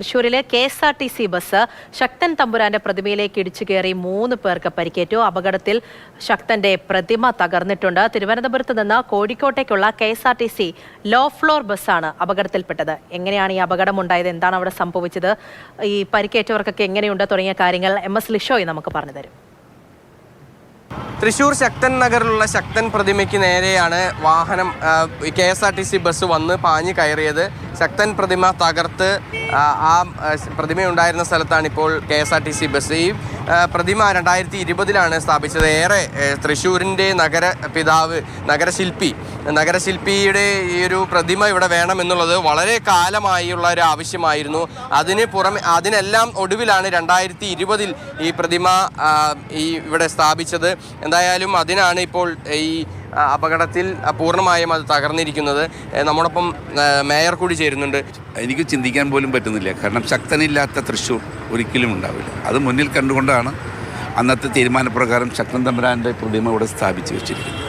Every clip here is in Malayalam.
തൃശൂരിലെ K S R T C bus Sakthan തമ്പുരാന്റെ പ്രതിമയിലേക്ക് ഇടിച്ചു കയറി മൂന്ന് പേർക്ക് പരിക്കേറ്റു. അപകടത്തിൽ ശക്തന്റെ പ്രതിമ തകർന്നിട്ടുണ്ട്. തിരുവനന്തപുരത്ത് നിന്ന് കോഴിക്കോട്ടേക്കുള്ള K S R T C low floor ബസ്സാണ് അപകടത്തിൽപ്പെട്ടത്. എങ്ങനെയാണ് ഈ അപകടം ഉണ്ടായത്? എന്താണ് അവിടെ സംഭവിച്ചത്? ഈ പരിക്കേറ്റവർക്കൊക്കെ എങ്ങനെയുണ്ട്? തുടങ്ങിയ കാര്യങ്ങൾ എം എസ് ലിഷോയി നമുക്ക് പറഞ്ഞു തരും. തൃശൂർ ശക്തൻ നഗറിലുള്ള ശക്തൻ പ്രതിമയ്ക്ക് നേരെയാണ് വാഹനം K S R T C bus വന്ന് പാഞ്ഞു കയറിയത്. ശക്തൻ പ്രതിമ തകർത്ത് ആ, പ്രതിമയുണ്ടായിരുന്ന സ്ഥലത്താണ് ഇപ്പോൾ K S R T C bus. ഈ പ്രതിമ രണ്ടായിരത്തി ഇരുപതിലാണ് സ്ഥാപിച്ചത്. ഏറെ തൃശ്ശൂരിന്റെ നഗര പിതാവ് നഗരശില്പി നഗരശില്പിയുടെ ഈ ഒരു പ്രതിമ ഇവിടെ വേണമെന്നുള്ളത് വളരെ കാലമായുള്ള ഒരു ആവശ്യമായിരുന്നു. അതിന് പുറമെ അതിനെല്ലാം ഒടുവിലാണ് രണ്ടായിരത്തി ഇരുപതിൽ ഈ പ്രതിമ ഈ ഇവിടെ സ്ഥാപിച്ചത്. എന്തായാലും അതിനാണ് ഇപ്പോൾ ഈ അപകടത്തിൽ പൂർണമായും അത് തകർന്നിരിക്കുന്നത്. നമ്മോടൊപ്പം മേയർ കൂടി ചേരുന്നുണ്ട്. എനിക്ക് ചിന്തിക്കാൻ പോലും പറ്റുന്നില്ല. കാരണം ശക്തനില്ലാത്ത തൃശ്ശൂർ ഒരിക്കലും ഉണ്ടാവില്ല. അത് മുന്നിൽ കണ്ടുകൊണ്ടാണ് അന്നത്തെ തീരുമാനപ്രകാരം ശക്തൻ തമ്പുരാന്റെ പ്രതിമ ഇവിടെ സ്ഥാപിച്ചു വെച്ചിരിക്കുന്നത്.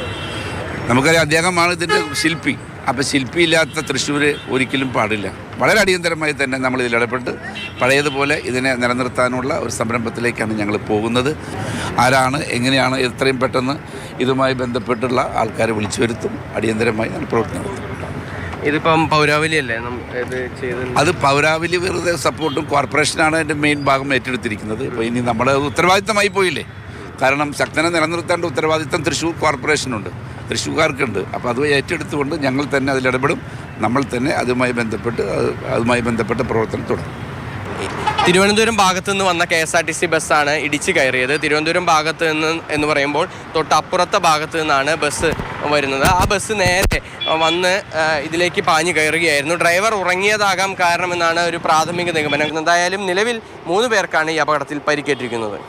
നമുക്കറിയാം അദ്ദേഹമാണ് ഇതിന്റെ ശില്പി. അപ്പോൾ ശില്പിയില്ലാത്ത തൃശ്ശൂർ ഒരിക്കലും പാടില്ല. വളരെ അടിയന്തരമായി തന്നെ നമ്മൾ ഇതിൽ ഇടപെട്ട് പഴയതുപോലെ ഇതിനെ നിലനിർത്താനുള്ള ഒരു സംരംഭത്തിലേക്കാണ് ഞങ്ങൾ പോകുന്നത്. ആരാണ് എങ്ങനെയാണ് എത്രയും പെട്ടെന്ന് ഇതുമായി ബന്ധപ്പെട്ടുള്ള ആൾക്കാരെ വിളിച്ചു വരുത്തും അടിയന്തരമായി ഞാൻ പ്രവർത്തനം നടത്തും. ഇതിപ്പം പൗരാവലി അല്ലേ അത് പൗരാവലി വെറുതെ സപ്പോർട്ടും കോർപ്പറേഷനാണ് അതിന്റെ മെയിൻ ഭാഗം ഏറ്റെടുത്തിരിക്കുന്നത്. ഇപ്പോൾ ഇനി നമ്മുടെ ഉത്തരവാദിത്തമായി പോയില്ലേ? കാരണം ശക്തനെ നിലനിർത്തേണ്ട ഉത്തരവാദിത്തം തൃശ്ശൂർ കോർപ്പറേഷനുണ്ട്. തൃശ്ശൂർക്കാർക്കുണ്ട് അപ്പോൾ അത് ഏറ്റെടുത്തുകൊണ്ട് ഞങ്ങൾ തന്നെ അതിലിടപെടും നമ്മൾ തന്നെ അതുമായി ബന്ധപ്പെട്ട് അതുമായി ബന്ധപ്പെട്ട പ്രവർത്തനം തുടരും തിരുവനന്തപുരം ഭാഗത്ത് നിന്ന് വന്ന K S R T C ബസ്സാണ് ഇടിച്ചു കയറിയത്. തിരുവനന്തപുരം ഭാഗത്ത് നിന്ന് എന്ന് പറയുമ്പോൾ തൊട്ടപ്പുറത്തെ ഭാഗത്ത് നിന്നാണ് ബസ് വരുന്നത്. ആ ബസ് നേരെ വന്ന് ഇതിലേക്ക് പാഞ്ഞു കയറുകയായിരുന്നു. ഡ്രൈവർ ഉറങ്ങിയതാകാം കാരണമെന്നാണ് ഒരു പ്രാഥമിക നിഗമനം. എന്തായാലും നിലവിൽ മൂന്ന് പേർക്കാണ് ഈ അപകടത്തിൽ പരിക്കേറ്റിരിക്കുന്നത്.